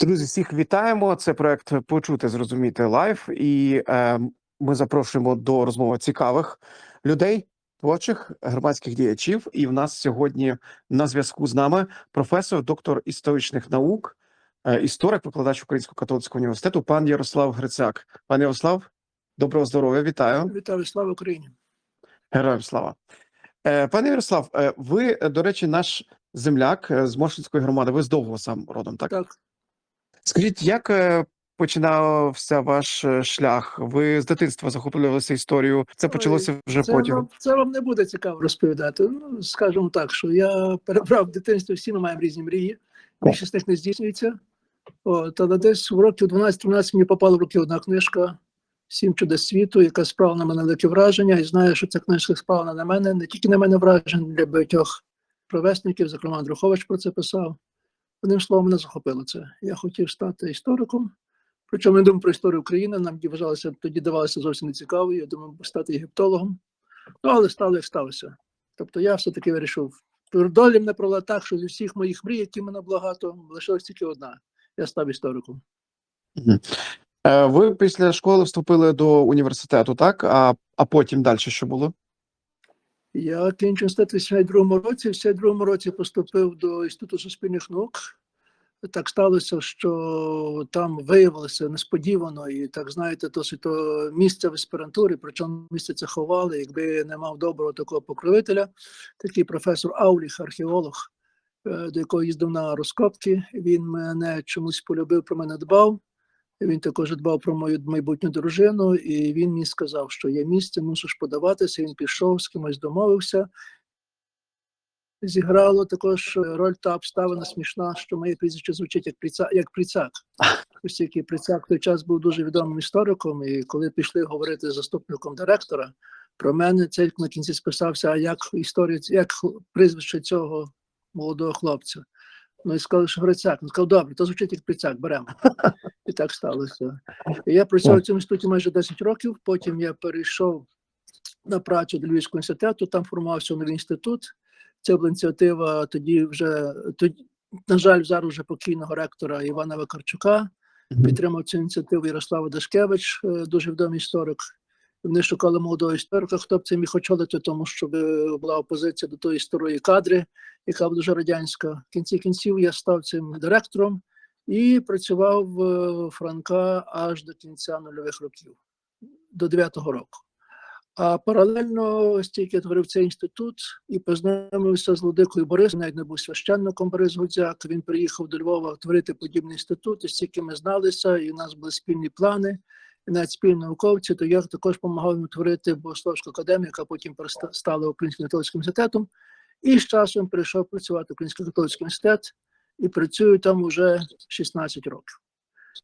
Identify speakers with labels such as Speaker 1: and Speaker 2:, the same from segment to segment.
Speaker 1: Друзі, всіх вітаємо. Це проект Почути, зрозуміти лайф, і е, ми запрошуємо до розмови цікавих людей, творчих громадських діячів. І в нас сьогодні на зв'язку з нами професор, доктор історичних наук, е, історик, викладач Українського католицького університету, пан Ярослав Грицяк. Пане Ярослав, доброго здоров'я, вітаю.
Speaker 2: Вітаю, слава Україні.
Speaker 1: Героям слава. Е, Пане Ярослав, е, ви, е, до речі, наш земляк е, з Моршинської громади. Ви з довго сам родом, так?
Speaker 2: Так,
Speaker 1: Скажіть, як е, починався ваш е, шлях? Ви з дитинства захоплювалися історією? Це почалося вже
Speaker 2: це
Speaker 1: потім.
Speaker 2: вам, це вам не буде цікаво розповідати. Ну, скажімо так, що я перебрав в дитинстві, всі ми маємо різні мрії, більшість з них не здійснюється. От, але десь в років 12-13 мені попала в руки одна книжка Сім чудес світу, яка справила на мене велике враження, і знаю, що ця книжка справила на мене, не тільки на мене враження для багатьох провесників, зокрема Андрухович про це писав. Одним словом, мене захопило це. Я хотів стати істориком. Причому не думав про історію України, нам вважалося, тоді давалося зовсім не цікаво. Я думав стати єгиптологом. Ну, але стало як сталося. Тобто я все-таки вирішив. Долі мене провела так, що зі всіх моїх мрій, які мене багато, лишилась тільки одна. Я став істориком.
Speaker 1: Е, Ви після школи вступили до університету, так? А, а потім далі що було?
Speaker 2: Я кінчив університет у 82 році. В 82 році поступив до Інституту суспільних наук. Так сталося, що там виявилося несподівано, і так знаєте, досить то місце в аспірантурі, причому місце це ховали, якби не мав доброго такого покровителя, такий професор Ауліх, археолог, е, до якого їздив на розкопки. Він мене чомусь полюбив, про мене дбав. Він також дбав про мою майбутню дружину, і він мені сказав, що є місце, мусиш подаватися. Він пішов, з кимось домовився. Зіграло також роль та обставина смішна, що моє прізвище звучить як Пріцак, як Пріцак. Оскільки Пріцак в той час був дуже відомим істориком, і коли пішли говорити з заступником директора, про мене цей на кінці списався, а як історія, як прізвище цього молодого хлопця. Ну і сказали, що Грицяк. Він сказав, добре, то звучить як Пріцак, беремо. І так сталося. І я працював в цьому інституті майже 10 років, потім я перейшов на працю до Львівського інституту, там формувався новий інститут. Це була ініціатива тоді вже тоді, на жаль, зараз вже покійного ректора Івана Вакарчука. Підтримав цю ініціативу Ярослава Дашкевич, е, дуже відомий історик. Вони шукали молодого історика, хто б це міг очолити, тому що е, була опозиція до тої старої кадри, яка була дуже радянська. В кінці кінців я став цим директором і працював в Франка аж до кінця нульових років, до 9-го року. А паралельно стільки творив цей інститут і познайомився з Владикою Борисом, навіть не був священником Борис Гудзяк. Він приїхав до Львова творити подібний інститут, і стільки ми зналися, і у нас були спільні плани, навіть спільні науковці, то я також допомагав йому творити Богословську академію, яка потім стала Українським католицьким університетом. І з часом прийшов працювати в Український католицький університет і працюю там уже 16 років.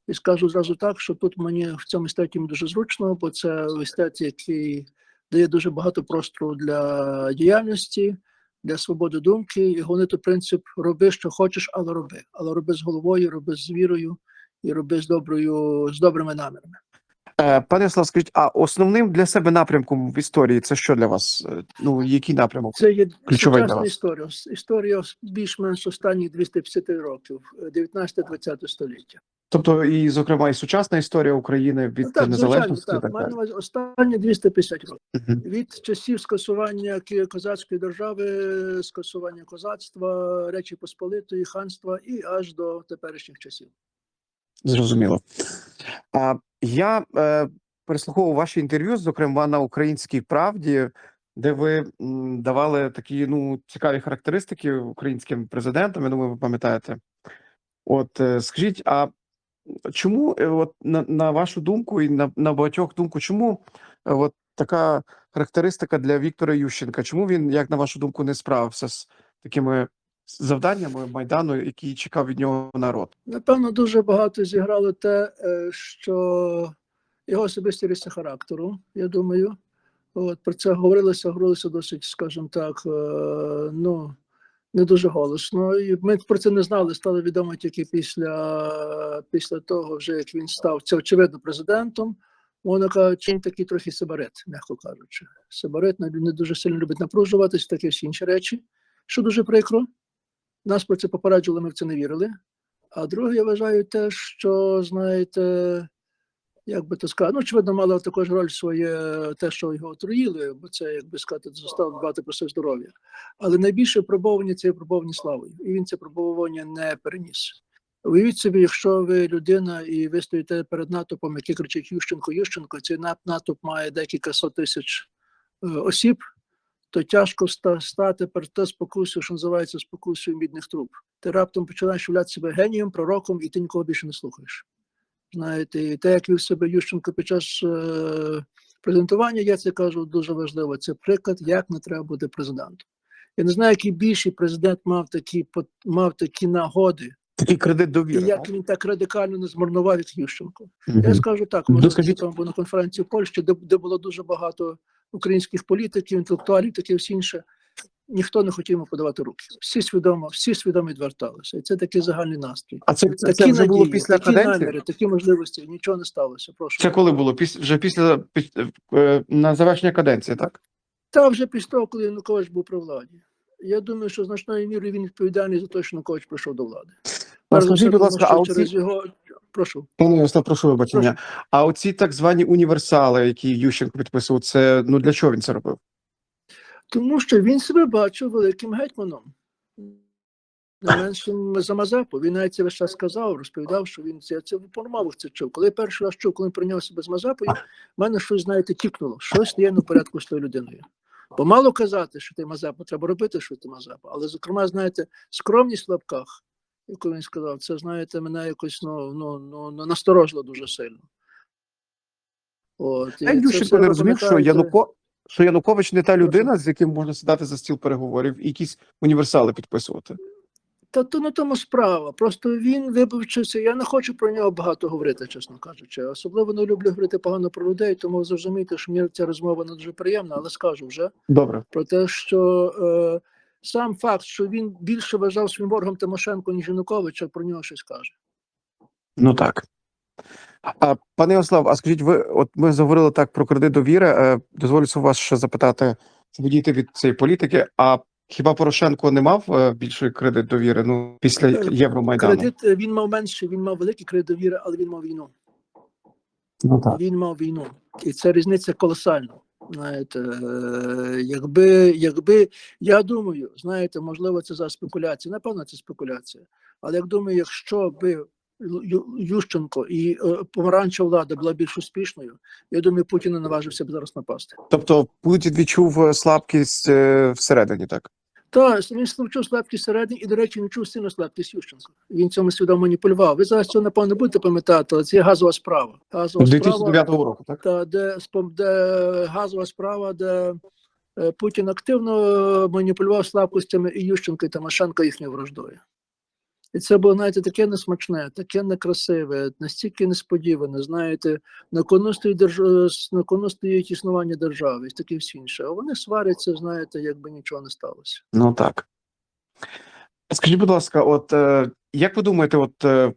Speaker 2: І скажу зразу так, що тут мені в цьому статі дуже зручно, бо це університет, який дає дуже багато простору для діяльності, для свободи думки. І головний тут принцип роби, що хочеш, але роби. Але роби з головою, роби з вірою і роби з доброю, з добрими намірами.
Speaker 1: Е, Пане Ярослав, скажіть, а основним для себе напрямком в історії це що для вас? Е, Ну, який напрямок?
Speaker 2: Це є
Speaker 1: Ключовий для вас.
Speaker 2: історія. Історія більш-менш останніх 250 років, 19-20 століття.
Speaker 1: Тобто, і, зокрема, і сучасна історія України від
Speaker 2: Ну, так, звичайно,
Speaker 1: незалежності і
Speaker 2: так.
Speaker 1: так
Speaker 2: увазі останні 250 років.
Speaker 1: Мгм.
Speaker 2: від часів скасування козацької держави, скасування козацтва, Речі Посполитої, ханства і аж до теперішніх часів.
Speaker 1: Зрозуміло. А я е, переслуховував ваші інтерв'ю, зокрема на українській правді, де ви м, давали такі ну цікаві характеристики українським президентам. Я думаю, ви пам'ятаєте. От е, скажіть, а чому, е, от на, на вашу думку, і на, на багатьох думку, чому е, от така характеристика для Віктора Ющенка? Чому він, як на вашу думку, не справився з такими завданнями майдану, які чекав від нього народ?
Speaker 2: Напевно, дуже багато зіграло те, е, що його особисті риси характеру, я думаю. От, про це говорилося, говорилося досить, скажімо так, е, ну, не дуже голосно. І ми про це не знали, стало відомо тільки після, після того, вже як він став це очевидно президентом. Мовно кажучи, він такий трохи сибарит, м'яко кажучи. Сибарит не, дуже сильно любить напружуватись, такі всі інші речі, що дуже прикро. Нас про це попереджували, ми в це не вірили. А друге, я вважаю те, що, знаєте, як би то сказати, ну, очевидно, мало також роль своє те, що його отруїли, бо це, як би сказати, заставило дбати про своє здоров'я. Але найбільше випробовування це випробовування славою, і він це випробовування не переніс. Уявіть собі, якщо ви людина і ви стоїте перед натовпом, який кричить Ющенко, Ющенко, цей натовп має декілька сот тисяч е, осіб, то тяжко ста- стати перед те спокусою, що називається спокусою мідних труб. Ти раптом починаєш являти себе генієм, пророком, і ти нікого більше не слухаєш. Знаєте, і те, як вів себе Ющенко під час е, презентування, я це кажу дуже важливо. Це приклад, як не треба бути президентом. Я не знаю, який більший президент мав такі, мав такі нагоди,
Speaker 1: Такий кредит
Speaker 2: і як він так радикально не змарнував, як Ющенко.
Speaker 1: Мгм.
Speaker 2: Я скажу так,
Speaker 1: Ну,
Speaker 2: може, там був на конференції в Польщі, де, де було дуже багато українських політиків, інтелектуалів, таке всі інше. Ніхто не хотів йому подавати руки. Всі свідомо, всі свідомо відверталися. І це такий загальний настрій.
Speaker 1: А це, це,
Speaker 2: Такі
Speaker 1: це вже було після
Speaker 2: такі
Speaker 1: каденції?
Speaker 2: наміри, такі можливості. Нічого не сталося. Прошу.
Speaker 1: Це коли було? Після вже після піс- е, на завершення каденції, так?
Speaker 2: Та вже після того, коли Янукович був при владі. Я думаю, що значною мірою він відповідальний за те, що Янукович прийшов до влади.
Speaker 1: Скажіть, будь ласка, а оці-
Speaker 2: його прошу.
Speaker 1: Пане Ярослав, прошу вибачення. А оці так звані універсали, які Ющенко підписував, це ну для чого він це робив?
Speaker 2: Тому що він себе бачив великим гетьманом. Не меншим за Мазепу. Він навіть це весь час сказав, розповідав, що він це, це по мовах це чув. Коли я перший раз чув, коли він прийняв себе з Мазепою, в мене щось, знаєте, тікнуло. Щось не є на порядку з тою людиною. Бо мало казати, що ти Мазепа, треба робити, що ти Мазепа. Але, зокрема, знаєте, скромність в лапках, яку він сказав, це, знаєте, мене якось ну, ну, ну, ну, насторожило дуже сильно. От,
Speaker 1: Я Ющенко не розумів, що. Януко що Янукович не та людина, з яким можна сідати за стіл переговорів і якісь універсали підписувати.
Speaker 2: Та то на тому справа. Просто він вибивчився. Я не хочу про нього багато говорити, чесно кажучи. Особливо не люблю говорити погано про людей, тому зрозумійте, що мені ця розмова не дуже приємна, але скажу вже
Speaker 1: Добре.
Speaker 2: про те, що е, сам факт, що він більше вважав своїм ворогом Тимошенко, ніж Януковича, про нього щось каже.
Speaker 1: Ну так. А пане Ярослав, а скажіть, ви от ми заговорили так про кредит довіри. Е, дозволюся вас ще запитати, відійти від цієї політики. А хіба Порошенко не мав е, більший кредит довіри? Ну після
Speaker 2: Е,
Speaker 1: Євромайдану?
Speaker 2: Кредит він мав менше, він мав великий кредит довіри, але він мав війну.
Speaker 1: Ну так.
Speaker 2: Він мав війну, і це різниця колосальна. Знаєте, е, якби, якби я думаю, знаєте, можливо, це за спекуляція. Напевно, це спекуляція. Але як думаю, якщо би Ющенко і е, помаранчева влада була більш успішною, я думаю, Путін не наважився б зараз напасти.
Speaker 1: Тобто Путін відчув е, слабкість всередині, так?
Speaker 2: Та він відчув слабкість всередині і, до речі, він чув сильно слабкість Ющенко. Він цьому свідомо маніпулював. Ви зараз цього напевно будете пам'ятати, але це газова справа. Газова справа
Speaker 1: року, так?
Speaker 2: та де де газова справа, де е, Путін активно маніпулював слабкостями і Ющенка, і Тимошенко їхньою враждою. І це було, знаєте, таке несмачне, таке некрасиве, настільки несподіване. Знаєте, на кону стоїть держ... на кону стоїть існування держави і таке всі інше. А вони сваряться, знаєте, якби нічого не сталося.
Speaker 1: Ну так. Скажіть, будь ласка, от е, як ви думаєте, от е,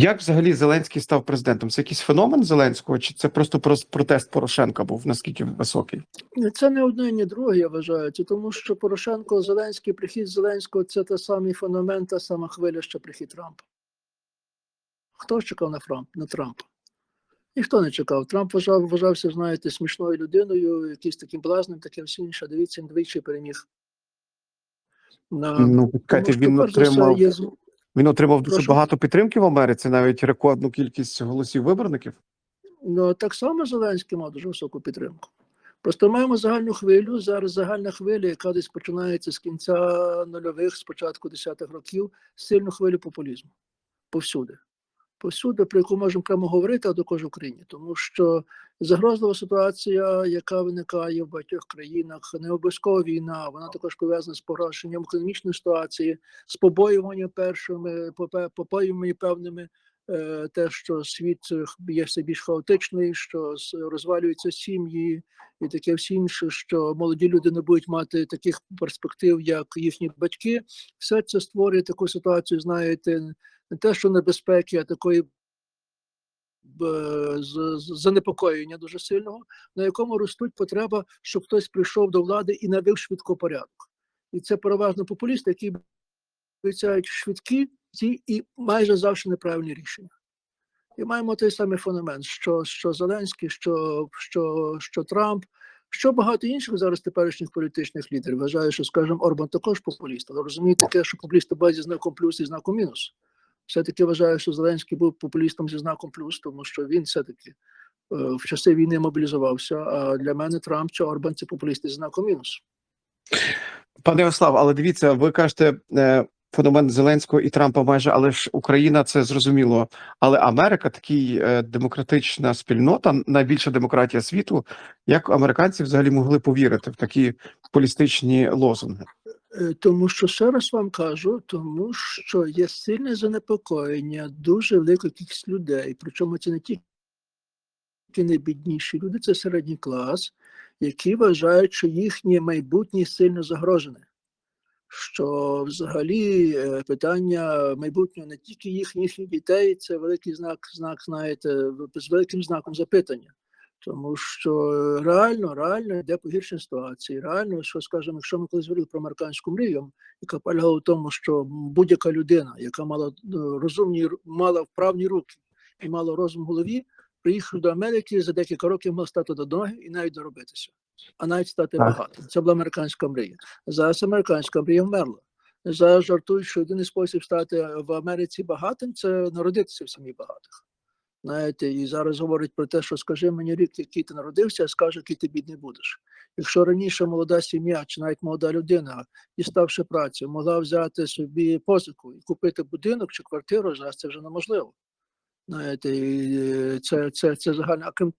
Speaker 1: як взагалі Зеленський став президентом? Це якийсь феномен Зеленського, чи це просто протест Порошенка був наскільки високий?
Speaker 2: Це не одне, ні друге, я вважаю. Це тому, що Порошенко, Зеленський, прихід Зеленського це той самий феномен, та сама хвиля, що прихід Трампа. Хто чекав на Трамп, на Трампа? Ніхто не чекав. Трамп вважав, вважався, знаєте, смішною людиною, якийсь таким блазним, таке все інше. Дивіться, він двічі переміг. На...
Speaker 1: Ну,
Speaker 2: Тому що,
Speaker 1: він отримав
Speaker 2: є
Speaker 1: він отримав дуже
Speaker 2: Прошу.
Speaker 1: багато підтримки в Америці, навіть рекордну кількість голосів виборників.
Speaker 2: Ну, так само Зеленський мав дуже високу підтримку. Просто маємо загальну хвилю. Зараз загальна хвиля, яка десь починається з кінця нульових, з початку десятих років, сильну хвилю популізму. Повсюди. Повсюди, про яку можемо прямо говорити, а також в Україні. Тому що загрозлива ситуація, яка виникає в багатьох країнах, не обов'язково війна, вона також пов'язана з погоршенням економічної ситуації, з побоюванням першими, побоюваннями певними е, те, що світ е, є все більш хаотичний, що розвалюються сім'ї і таке всі інше, що молоді люди не будуть мати таких перспектив, як їхні батьки. Все це створює таку ситуацію, знаєте, не те, що небезпеки, а такої занепокоєння дуже сильного, на якому ростуть потреба, щоб хтось прийшов до влади і навів швидко порядок. І це переважно популісти, які обіцяють швидкі ті і майже завжди неправильні рішення. І маємо той самий феномен, що, що Зеленський, що, що, що Трамп, що багато інших зараз теперішніх політичних лідерів. Вважаю, що, скажімо, Орбан також популіст, але розуміє таке, що популіст базі зі знаком плюс і знаком мінус. Все-таки вважаю, що Зеленський був популістом зі знаком плюс, тому що він все-таки е, в часи війни мобілізувався. А для мене Трамп чи Орбан це популісти зі знаком мінус.
Speaker 1: Пане Ярослав, але дивіться, ви кажете е, феномен Зеленського і Трампа майже, але ж Україна це зрозуміло. Але Америка такий е, демократична спільнота, найбільша демократія світу. Як американці взагалі могли повірити в такі полістичні лозунги?
Speaker 2: Е, Тому що ще раз вам кажу, тому що є сильне занепокоєння, дуже велика кількість людей. Причому це не тільки найбідніші люди, це середній клас, які вважають, що їхнє майбутнє сильно загрожене. Що взагалі е, питання майбутнього не тільки їхніх їхніх дітей, це великий знак, знак, знаєте, з великим знаком запитання. Тому що е, реально, реально йде погіршення ситуації. Реально, що скажімо, якщо ми колись говорили про американську мрію, яка полягала в тому, що будь-яка людина, яка мала е, розумні мала вправні руки і мала розум в голові, приїхав до Америки за декілька років мав стати до ноги і навіть доробитися, а навіть стати багатим. Це була американська мрія. Зараз американська мрія вмерла. Зараз жартують, що єдиний спосіб стати в Америці багатим це народитися в сім'ї багатих. Знаєте, і зараз говорять про те, що скажи мені рік, який ти народився, а скаже, який ти бідний будеш. Якщо раніше молода сім'я чи навіть молода людина, діставши працю, могла взяти собі позику і купити будинок чи квартиру, зараз це вже неможливо. Знаєте, і е, це, це, це загально. А крім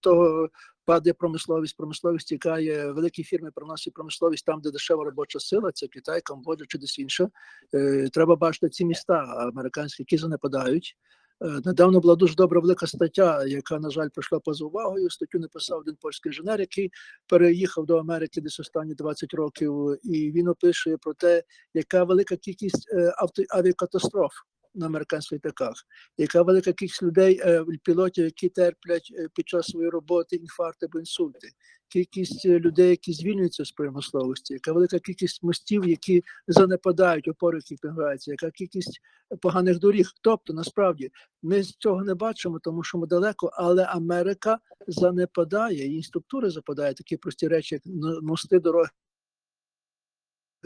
Speaker 2: того, падає промисловість, промисловість тікає, великі фірми приносять промисловість там, де дешева робоча сила, це Китай, Камбоджа чи десь інше. Е, Треба бачити ці міста американські, які занепадають. Е, Недавно була дуже добра велика стаття, яка, на жаль, пройшла поза увагою. Статтю написав один польський інженер, який переїхав до Америки десь останні 20 років, і він описує про те, яка велика кількість е, авто, авіакатастроф на американських літаках, яка велика кількість людей, е, пілотів, які терплять е, під час своєї роботи інфаркти або інсульти, кількість е, людей, які звільнюються з промисловості, яка велика кількість мостів, які занепадають, опори, які підгаються, яка кількість поганих доріг. Тобто, насправді, ми цього не бачимо, тому що ми далеко, але Америка занепадає, її структури западає такі прості речі, як мости, дороги.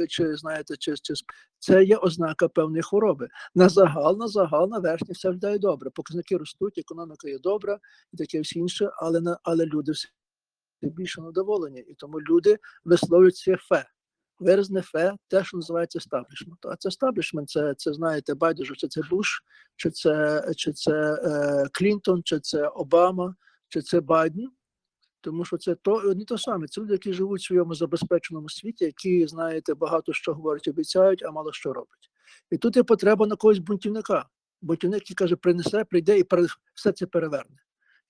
Speaker 2: Чи знаєте, чи, чи це є ознака певної хвороби. На загал, на загал, на верхній все виглядає добре. Показники ростуть, економіка є добра і таке всі інше, але на але люди все більше недоволені. І тому люди висловлюють своє фе. Виразне фе, те, що називається естаблішмент. А це естаблішмент, це, це знаєте, байдуже, чи це Буш, чи це, чи це е, Клінтон, чи це Обама, чи це Байден. Тому що це то не то саме. Це люди, які живуть в своєму забезпеченому світі, які, знаєте, багато що говорять, обіцяють, а мало що роблять. І тут є потреба на когось бунтівника. Бунтівник, який каже, принесе, прийде і все це переверне.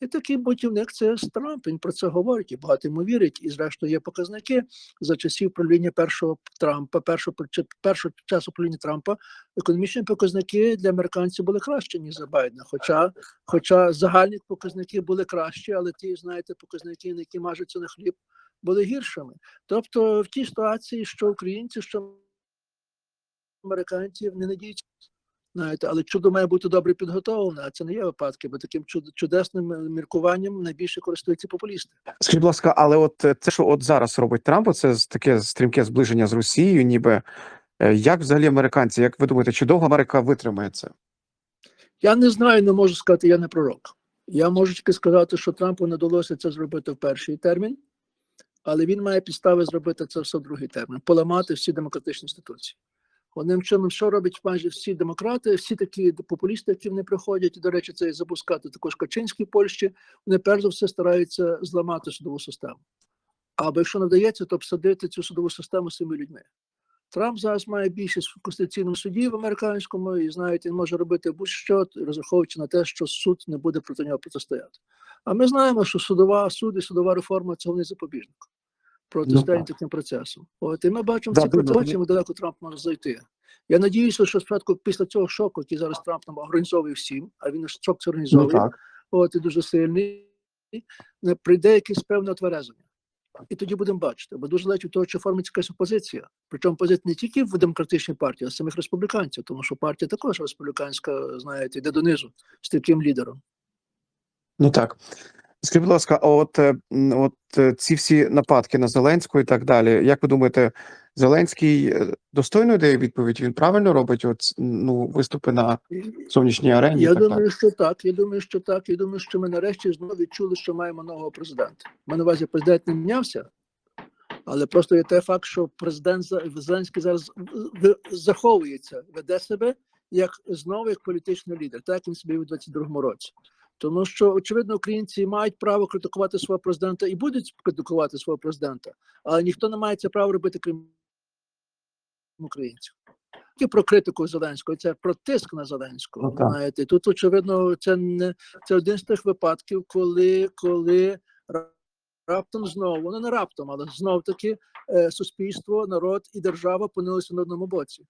Speaker 2: І такий бунтівник це Трамп. Він про це говорить, і багато йому вірить. І зрештою є показники за часів правління першого Трампа, першого першого часу правління Трампа. Економічні показники для американців були кращі, ніж за Байдена. Хоча, хоча загальні показники були кращі, але ті, знаєте, показники, на які мажуться на хліб, були гіршими. Тобто, в тій ситуації, що українці, що американці не надіються. Знаєте, але чудо має бути добре підготовлене, а це не є випадки, бо таким чудесним е, міркуванням найбільше користуються популісти.
Speaker 1: Скажіть, будь ласка, але от е, те, що от зараз робить Трамп, це таке стрімке зближення з Росією, ніби е, як взагалі американці, як ви думаєте, чи довго Америка витримає це?
Speaker 2: Я не знаю, не можу сказати, я не пророк. Я можу тільки сказати, що Трампу не вдалося це зробити в перший термін, але він має підстави зробити це все в другий термін, поламати всі демократичні інституції. Одним чином, що роблять майже всі демократи, всі такі популісти, які вони приходять, до речі, це і запускати також Качинський в Польщі, вони перш за все стараються зламати судову систему. Або якщо не вдається, то обсадити цю судову систему своїми людьми. Трамп зараз має більшість в Конституційному суді в американському, і знаєте, він може робити будь-що, розраховуючи на те, що суд не буде проти нього протистояти. А ми знаємо, що судова суд і судова реформа це головний запобіжник протистояння таким процесом. От і ми бачимо
Speaker 1: Да,
Speaker 2: ці процеси, як далеко Трамп може зайти. Я надіюся, що спочатку після цього шоку, який зараз Трамп нам організовує всім, а він шок це організовує,
Speaker 1: Ну так.
Speaker 2: от і дуже сильний, прийде якесь певне отверезення. І тоді будемо бачити, бо дуже від того, чи формиться якась опозиція. Причому позиція не тільки в демократичній партії, а самих республіканців, тому що партія також республіканська, знаєте, йде донизу з таким лідером.
Speaker 1: Ну так. Скажіть, будь ласка, а от, е, от е, ці всі нападки на Зеленського і так далі. Як ви думаєте, Зеленський е, достойно дає відповідь? Він правильно робить от, ну, виступи на зовнішній арені?
Speaker 2: Я
Speaker 1: так
Speaker 2: думаю,
Speaker 1: далі?
Speaker 2: що так. Я думаю, що так. Я думаю, що ми нарешті знову відчули, що маємо нового президента. У мене на увазі президент не мінявся, але просто є той факт, що президент Зеленський зараз заховується, веде себе як знову як політичний лідер, так як він собі у 22-му році. Тому що, очевидно, українці мають право критикувати свого президента і будуть критикувати свого президента, але ніхто не має це право робити, крім українців. Тільки про критику Зеленського, це про тиск на Зеленського.
Speaker 1: Ну,
Speaker 2: знаєте, тут очевидно, це не це один з тих випадків, коли, коли раптом знову, ну не раптом, але знов таки е, суспільство, народ і держава опинилися на одному боці.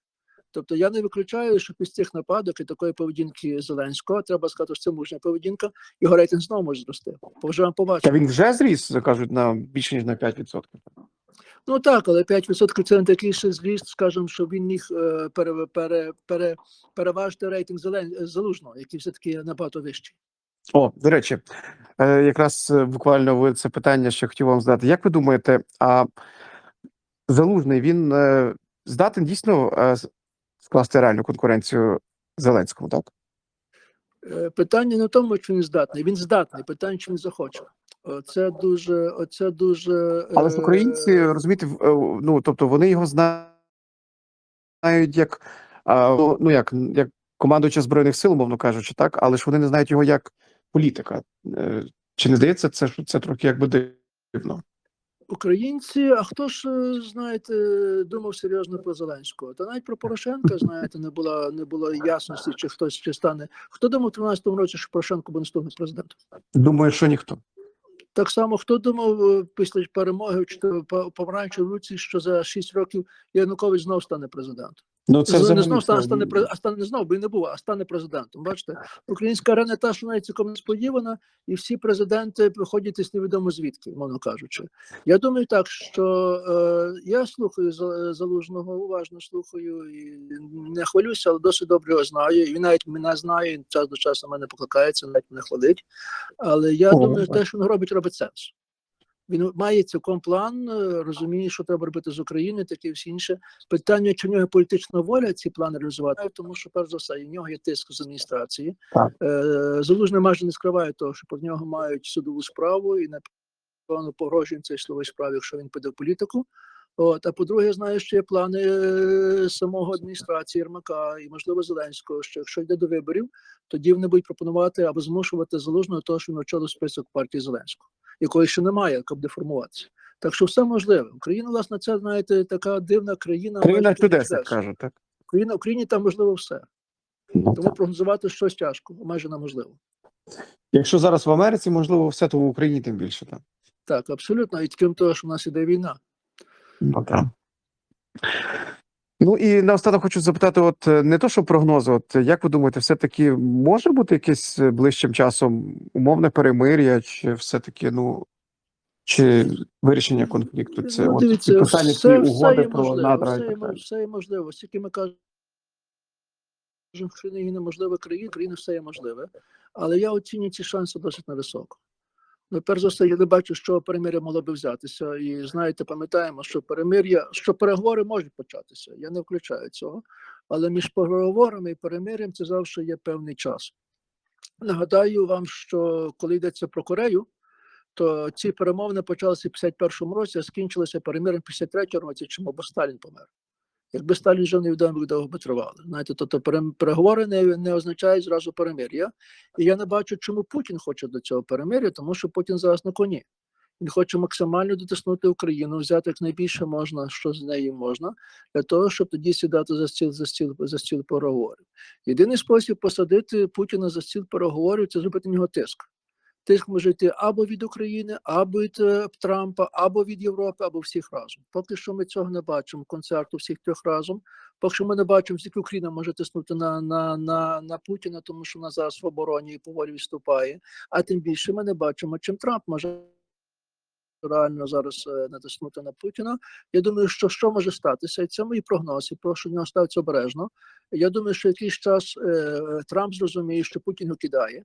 Speaker 2: Тобто я не виключаю, що після цих нападок і такої поведінки Зеленського треба сказати, що це мужня поведінка, його рейтинг знову може зрости. Поважаємо
Speaker 1: Та
Speaker 2: побачимо.
Speaker 1: він вже зріс, кажуть, на більше ніж на 5%.
Speaker 2: Ну так, але 5% це не такий ще зріст, скажімо, що він міг е, пере, пере, пере, переважити рейтинг Зелен... Залужного, який все-таки набагато вищий.
Speaker 1: О, до речі, е, якраз е, буквально ви це питання ще хотів вам задати. Як ви думаєте, а Залужний він е, здатен дійсно е, скласти реальну конкуренцію Зеленському, так?
Speaker 2: Е, Питання не в тому, чи він здатний. Він здатний. Питання, чи він захоче. Це дуже, оце дуже.
Speaker 1: Але ж
Speaker 2: е,
Speaker 1: українці розумієте, е, ну тобто вони його знають як ну, ну як, як командуюча збройних сил, мовно кажучи, так, але ж вони не знають його як політика. Е, Чи не здається це, що це трохи якби дивно?
Speaker 2: Українці, а хто ж, е, знаєте, думав серйозно про Зеленського? Та навіть про Порошенка, знаєте, не було, не було ясності, чи хтось чи стане. Хто думав у 13-му році, що Порошенко буде наступним президентом?
Speaker 1: Думаю, що ніхто.
Speaker 2: Так само, хто думав е, після перемоги чи помаранчевій руці, що за 6 років Янукович знов стане президентом?
Speaker 1: Ну це
Speaker 2: З- не
Speaker 1: взагалі
Speaker 2: знов стане,
Speaker 1: це-
Speaker 2: стане, а стане не знов, бо й не був, а стане президентом. Бачите, українська арена та, що навіть цілком несподівана, і всі президенти приходять із невідомо звідки, мовно кажучи. Я думаю так, що е, я слухаю залужного, уважно слухаю і не хвалюся, але досить добре його знаю. І він навіть мене знає, і час до часу мене покликається, навіть мене хвалить. Але я
Speaker 1: О,
Speaker 2: думаю,
Speaker 1: так.
Speaker 2: те, що він робить, робить сенс. Він має цілком план, е, розуміє, що треба робити з Україною, таке і всі інше. Питання, чи в нього політична воля ці плани реалізувати, тому що перш за все, і в нього є тиск з адміністрації. Е, Залужний майже не скриває того, що про нього мають судову справу і напевно погрожує цій судовій справі, якщо він піде в політику. От, а по-друге, я знаю, що є плани е, самого адміністрації Єрмака і, можливо, Зеленського, що якщо йде до виборів, тоді вони будуть пропонувати або змушувати залужного того, що він очолив список партії Зеленського, якої ще немає, яка буде формуватися. Так що все можливе. Україна, власне, це знаєте, така дивна країна.
Speaker 1: країна чудес, як кажуть, так?
Speaker 2: Україна, Україні там можливо все.
Speaker 1: Ну,
Speaker 2: Тому
Speaker 1: так.
Speaker 2: прогнозувати щось тяжко, майже неможливо.
Speaker 1: Якщо зараз в Америці, можливо, все, то в Україні тим більше, так.
Speaker 2: Так, абсолютно. І крім того, що в нас іде війна.
Speaker 1: Ну, так. Ну і наостанок хочу запитати: от е, не то, що прогнози, от як ви думаєте, все-таки може бути якесь е, ближчим часом умовне перемир'я, чи все-таки, ну чи вирішення конфлікту? Це
Speaker 2: ну,
Speaker 1: от
Speaker 2: дивіться, все,
Speaker 1: цієї
Speaker 2: все
Speaker 1: угоди
Speaker 2: є
Speaker 1: про
Speaker 2: можливо,
Speaker 1: надра
Speaker 2: все,
Speaker 1: і
Speaker 2: є,
Speaker 1: так далі.
Speaker 2: все є можливо. Скільки ми кажемо, що не неможливе країна, країна все є можливе. Але я оцінюю ці шанси досить невисоко. Ну, перш за все, я не бачу, що перемир'я могло би взятися. І знаєте, пам'ятаємо, що перемир'я, що переговори можуть початися. Я не включаю цього. Але між переговорами і перемир'ям це завжди є певний час. Нагадаю вам, що коли йдеться про Корею, то ці перемовини почалися в 51-му році, а скінчилися перемир'ям в 53-му році, чому бо Сталін помер. Якби Сталін жив невідомо, як довго би тривали. Знаєте, тобто переговори не, не означають зразу перемир'я. І я не бачу, чому Путін хоче до цього перемир'я, тому що Путін зараз на коні. Він хоче максимально дотиснути Україну, взяти як найбільше можна, що з неї можна, для того, щоб тоді сідати за стіл за стіл за стіл переговорів. Єдиний спосіб посадити Путіна за стіл переговорів це зробити на нього тиск. Може йти або від України, або від е, Трампа, або від Європи, або всіх разом. Поки що ми цього не бачимо. Концерту всіх трьох разом. Поки що ми не бачимо, скільки Україна може тиснути на, на, на, на Путіна, тому що вона зараз в обороні і поволі відступає. А тим більше ми не бачимо, чим Трамп може реально зараз е, натиснути на Путіна. Я думаю, що що може статися, і це мої прогнози. Прошу нього ставитися обережно. Я думаю, що якийсь час е, Трамп зрозуміє, що Путін його кидає.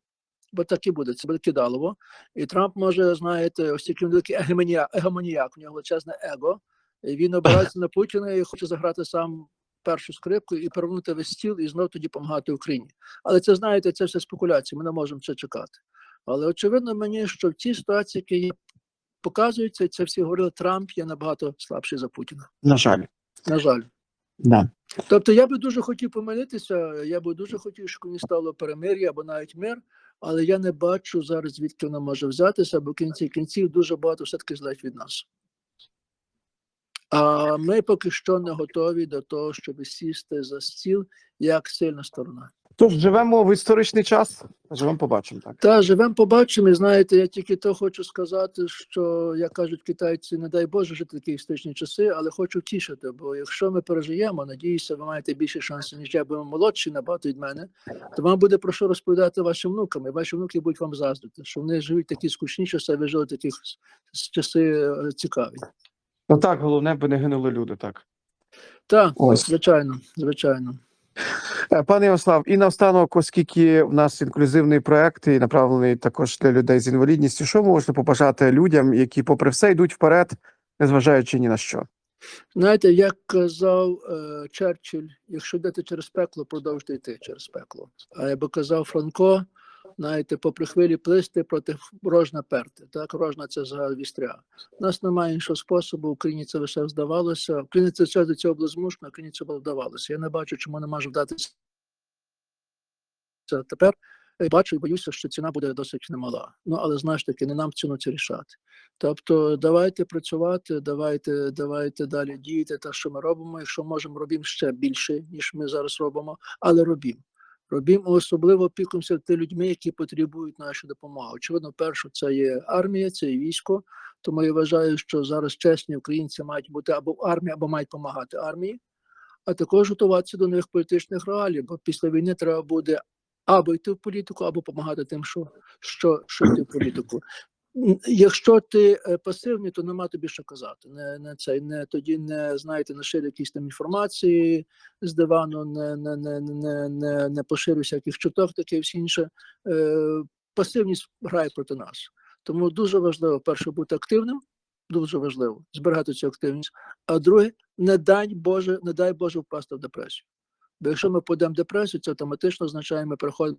Speaker 2: Бо так і буде, це буде кидалово. І Трамп може, знаєте, ось такий великий егемоніак, у нього величезне его. І він обирається на Путіна і хоче заграти сам першу скрипку і перевернути весь стіл і знов тоді допомагати Україні. Але це знаєте, це все спекуляції. Ми не можемо це чекати. Але очевидно мені, що в цій ситуації, які є, показуються, це всі говорили, Трамп є набагато слабший за Путіна.
Speaker 1: На жаль,
Speaker 2: На жаль.
Speaker 1: да.
Speaker 2: Тобто я би дуже хотів помилитися, я би дуже хотів, щоб не стало перемир'я або навіть мир, але я не бачу зараз, звідки вона може взятися, бо в кінці кінців дуже багато все-таки залежить від нас. А ми поки що не готові до того, щоб сісти за стіл як сильна сторона.
Speaker 1: Тож живемо в історичний час. Живемо, побачимо так.
Speaker 2: Та живемо, побачимо. І знаєте, я тільки то хочу сказати, що як кажуть китайці, не дай Боже жити такі історичні часи, але хочу тішити. Бо якщо ми пережиємо, надіюся, ви маєте більше шансів, ніж я, бо ви молодші набагато від мене, то вам буде про що розповідати вашим внукам, і ваші внуки будуть вам заздрити, що вони живуть такі скучні часи, а ви жили такі часи е, цікаві.
Speaker 1: Ну так, головне, би не гинули люди. Так.
Speaker 2: Так, звичайно, звичайно.
Speaker 1: Е, Пане Ярослав, і наостанок, оскільки в нас інклюзивний проект і направлений також для людей з інвалідністю, що можете побажати людям, які, попри все, йдуть вперед, незважаючи ні на що?
Speaker 2: Знаєте, як казав е, Черчилль, якщо йдете через пекло, продовжуйте йти через пекло. А я би казав Франко, знаєте, попри хвилі плисти проти рожна перти. Так, рожна це за вістря. У нас немає іншого способу. Україні це лише здавалося. Україні це все до цього було змушено, Україні це було вдавалося. Я не бачу, чому не може вдатися тепер. Бачу і боюся, що ціна буде досить немала. Ну але знаєш таки, не нам ціну це рішати. Тобто, давайте працювати, давайте, давайте далі діяти те, що ми робимо. Якщо можемо, робимо ще більше, ніж ми зараз робимо, але робімо. Робімо особливо опікуємося тими людьми, які потребують нашої допомоги. Очевидно, перше, це є армія, це є військо. Тому я вважаю, що зараз чесні українці мають бути або в армії, або мають допомагати армії, а також готуватися до нових політичних реалій, бо після війни треба буде або йти в політику, або допомагати тим, що, що, що йти в політику. Якщо ти е, пасивний, то нема тобі що казати. Не, не цей, не тоді не знаєте, не ширю якісь там інформації з дивану, не, не, не, не, не, не поширю всяких чуток, таке всі інше. Е, пасивність грає проти нас. Тому дуже важливо, перше, бути активним, дуже важливо зберігати цю активність. А друге, не дай Боже, не дай Боже впасти в депресію. Бо якщо ми подемо в депресію, це автоматично означає, ми переходимо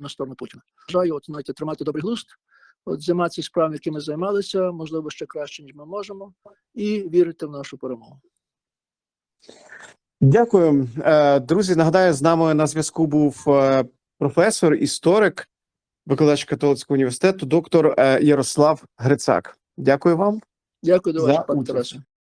Speaker 2: на сторону Путіна. Бажаю, от знаєте, тримати добрий глузд, от займатися справами, якими займалися, можливо, ще краще, ніж ми можемо, і вірити в нашу перемогу.
Speaker 1: Дякую, Е, друзі. Нагадаю, з нами на зв'язку був е, професор, історик, викладач католицького університету, доктор е, Ярослав Грицак. Дякую вам.
Speaker 2: Дякую до вас, пане. Тарасе.